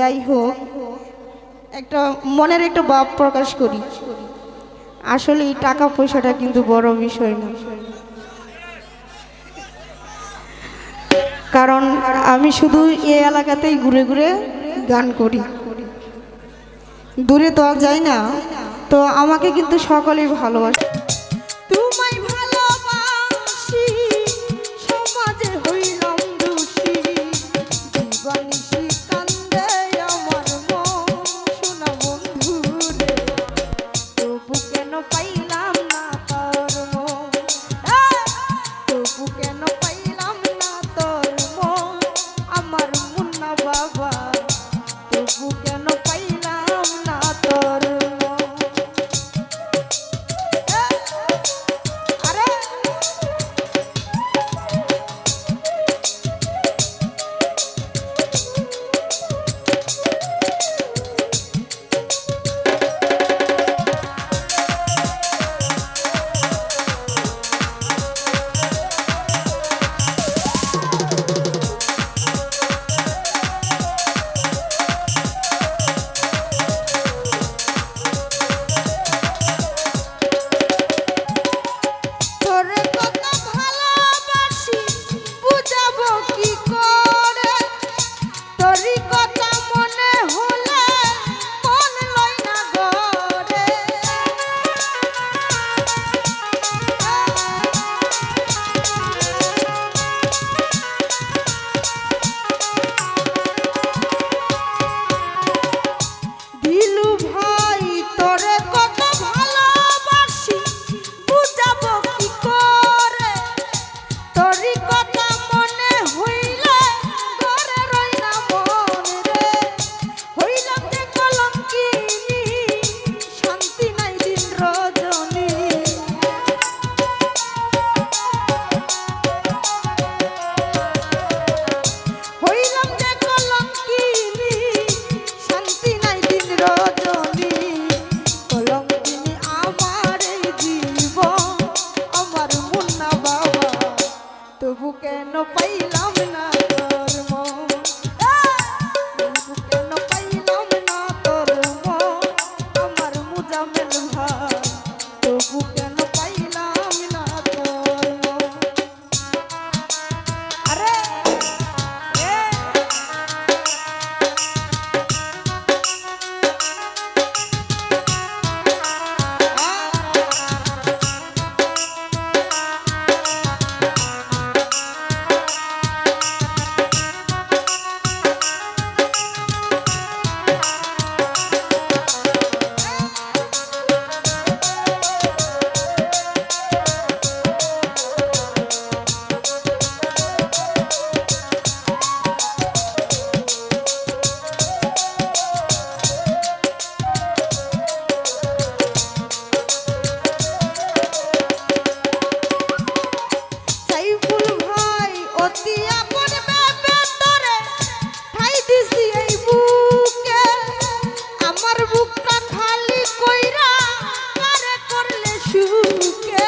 যাই হোক, একটা মনের একটা ভাব প্রকাশ করি। আসলে এই টাকা পয়সাটা কিন্তু বড় বিষয় না। কারণ আমি শুধু এ এলাকাতেই ঘুরে ঘুরে গান করি। দূরে তো আর যাই না, তো আমাকে কিন্তু সকলেই ভালোবাসে। তবু কথা তবু কেন পাইলাম না তোর que